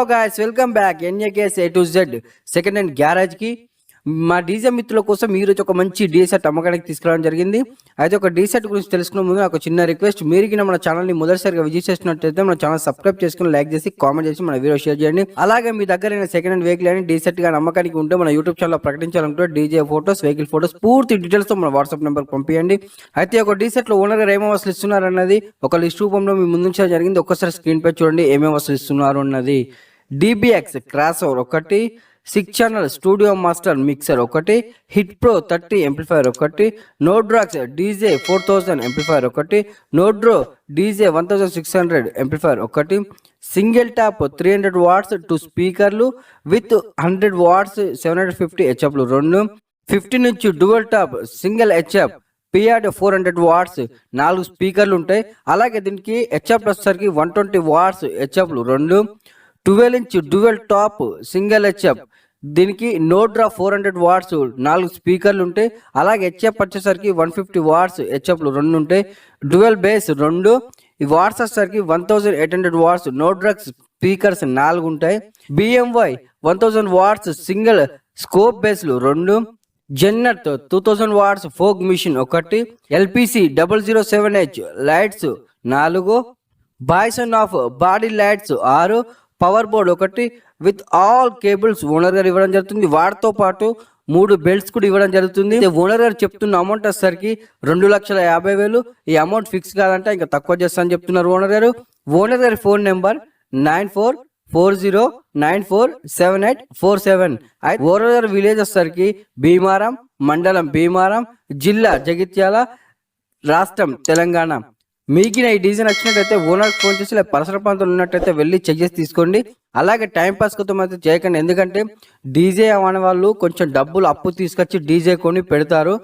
Hello guys welcome back NAKS A to Z second hand గ్యారేజ్కి. మా DJ మిత్రుల కోసం మీరు ఒక మంచి డీసెట్ అమ్మకానికి తీసుకురావడం జరిగింది. అయితే ఒక డీసెట్ గురించి తెలుసుకునే ముందు నాకు ఒక చిన్న రిక్వెస్ట్ మీరు కింద మన ఛానల్ని మొదటిసారిగా విజిట్ చేసినట్టయితే మన ఛానల్ సబ్స్క్రైబ్ చేసుకుని లైక్ చేసి కామెంట్ చేసి మన వీడియో షేర్ చేయండి. అలాగే మీ దగ్గర సెకండ్ హ్యాండ్ వెహికల్ అని డీసెట్గా నమ్మకానికి ఉంటే మన యూట్యూబ్ ఛానల్ ప్రకటించాలంటే డీజే ఫోటోస్ వెహికల్ ఫోటోస్ పూర్తి డీటెయిల్స్ మన వాట్సాప్ నెంబర్ పంపించండి అయితే ఒక డీసెట్లో ఓనర్ ఏమేమి వసలు ఇస్తున్నారు అన్నది ఒక లిస్ట్ రూపంలో మీ ముందు జరిగింది. ఒక్కసారి స్క్రీన్ పై చూడండి ఏమేమి వసలు ఇస్తున్నారు అన్నది. డిబిఎక్స్ క్రాస్ ఓవర్ ఒకటి six channel studio master mixer ఒకటి హిట్ ప్రో థర్టీ ఎంప్లిఫైర్ ఒకటి Nodrax DJ four thousand amplifier ఒకటి Nodro DJ one thousand six hundred amplifier ఒకటి single top three hundred watts two స్పీకర్లు with hundred watts seven hundred fifty హెచ్ఎఫ్లు రెండు fifty నుంచి dual top single HF PR four hundred watts నాలుగు స్పీకర్లు ఉంటాయి. అలాగే దీనికి హెచ్ఎఫ్ వచ్చేసరికి వన్ ట్వంటీ వాట్స్ హెచ్ఎఫ్లు రెండు twelve inch dual top single HF. దీనికి నోడ్రా ఫోర్ హండ్రెడ్ వాట్స్ నాలుగు స్పీకర్లు ఉంటాయి. అలాగే హెచ్ఎఫ్ వచ్చేసరికి వన్ ఫిఫ్టీ వాట్స్ హెచ్ఎఫ్లు రెండు ఉంటాయి. డ్యువెల్ బేస్ రెండు ఈ వాట్స్ వచ్చేసరికి one thousand eight hundred watts Nodrax speakers నాలుగు ఉంటాయి. BMY one thousand watts single scoop బేస్లు రెండు జెన్నట్ two thousand watts fog machine ఒకటి LPC double zero seven H lights నాలుగు బాయ్సన్ ఆఫ్ బాడీ లైట్స్ ఆరు పవర్ బోర్డ్ ఒకటి విత్ ఆల్ కేబుల్స్ ఓనర్ గారు ఇవ్వడం జరుగుతుంది. వాటితో పాటు మూడు బెల్ట్స్ కూడా ఇవ్వడం జరుగుతుంది. ఓనర్ గారు చెప్తున్న అమౌంట్ వచ్చేసరికి రెండు లక్షల యాభై వేలు. ఈ అమౌంట్ ఫిక్స్ కాదంటే ఇంకా తక్కువ చేస్తా అని చెప్తున్నారు ఓనర్ గారు. ఓనర్ గారి phone number nine four four zero nine four seven eight four seven. Owner గారి విలేజ్ వచ్చేసరికి భీమారం మండలం భీమారం జిల్లా జగిత్యాల రాష్ట్రం తెలంగాణ. మీకు ఈ డీజే నచ్చినట్టయితే ఓనర్ ఫోన్ చేసి లేదా పరిసర ప్రాంతంలో ఉన్నట్టయితే వెళ్ళి చెక్ చేసి తీసుకోండి. అలాగే టైం పాస్ కొత్త మాత్రం చేయకండి. ఎందుకంటే డీజే అనే వాళ్ళు కొంచెం డబ్బులు అప్పు తీసుకొచ్చి డీజే కొని పెడతారు.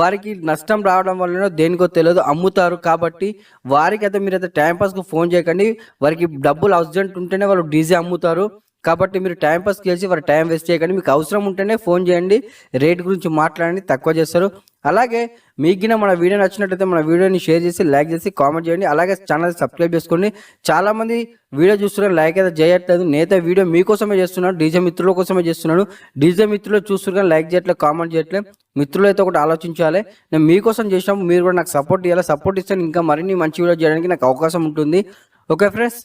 వారికి నష్టం రావడం వల్ల దేనికో తెలియదు అమ్ముతారు. కాబట్టి వారికి అయితే మీరైతే టైం పాస్కు ఫోన్ చేయకండి. వారికి డబ్బులు అర్జెంట్ ఉంటేనే వాళ్ళు డీజే అమ్ముతారు. కాబట్టి మీరు టైం పాస్ చేసి వారి టైం వేస్ట్ చేయకండి. మీకు అవసరం ఉంటేనే ఫోన్ చేయండి. రేట్ గురించి మాట్లాడండి. తక్కువ చేస్తారు. అలాగే మీకు మన వీడియో నచ్చినట్టయితే మన వీడియోని షేర్ చేసి లైక్ చేసి కామెంట్ చేయండి. అలాగే ఛానల్ సబ్స్క్రైబ్ చేసుకోండి. చాలామంది వీడియో చూస్తున్నారు. లైక్ అయితే చేయట్లేదు. నేత వీడియో మీకోసమే చేస్తున్నాను డీజే మిత్రుల కోసమే చేస్తున్నాను డీజే మిత్రులు చూస్తున్నారు లైక్ చేయట్లేదు కామెంట్ చేయట్లేదు. మిత్రులు అయితే ఒకటి ఆలోచించాలి. నేను మీకోసం చేసినప్పుడు మీరు కూడా నాకు సపోర్ట్ ఇవ్వాలి సపోర్ట్ ఇస్తే ఇంకా మరిన్ని మంచి వీడియో చేయడానికి నాకు అవకాశం ఉంటుంది. ఓకే ఫ్రెండ్స్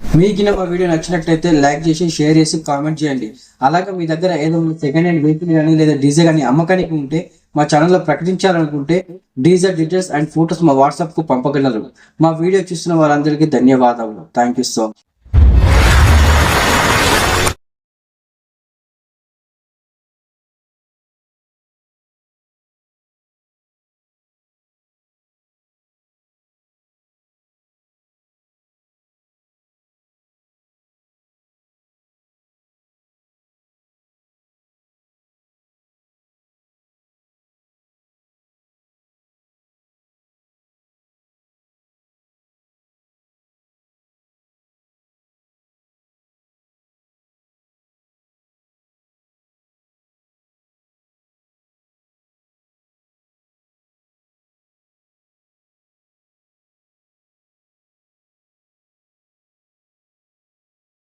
మీకు మా వీడియో నచ్చినట్లయితే లైక్ చేసి షేర్ చేసి కామెంట్ చేయండి. అలాగే మీ దగ్గర ఏదో సెకండ్ హ్యాండ్ వెహికల్ కానీ లేదా డీజే కానీ అమ్మకానికి ఉంటే మా ఛానల్లో ప్రకటించాలనుకుంటే డీజే డీటెయిల్స్ అండ్ ఫొటోస్ మా వాట్సాప్కు పంపగలరు. మా వీడియో చూస్తున్న వారందరికీ ధన్యవాదాలు థ్యాంక్ యూ సో మచ్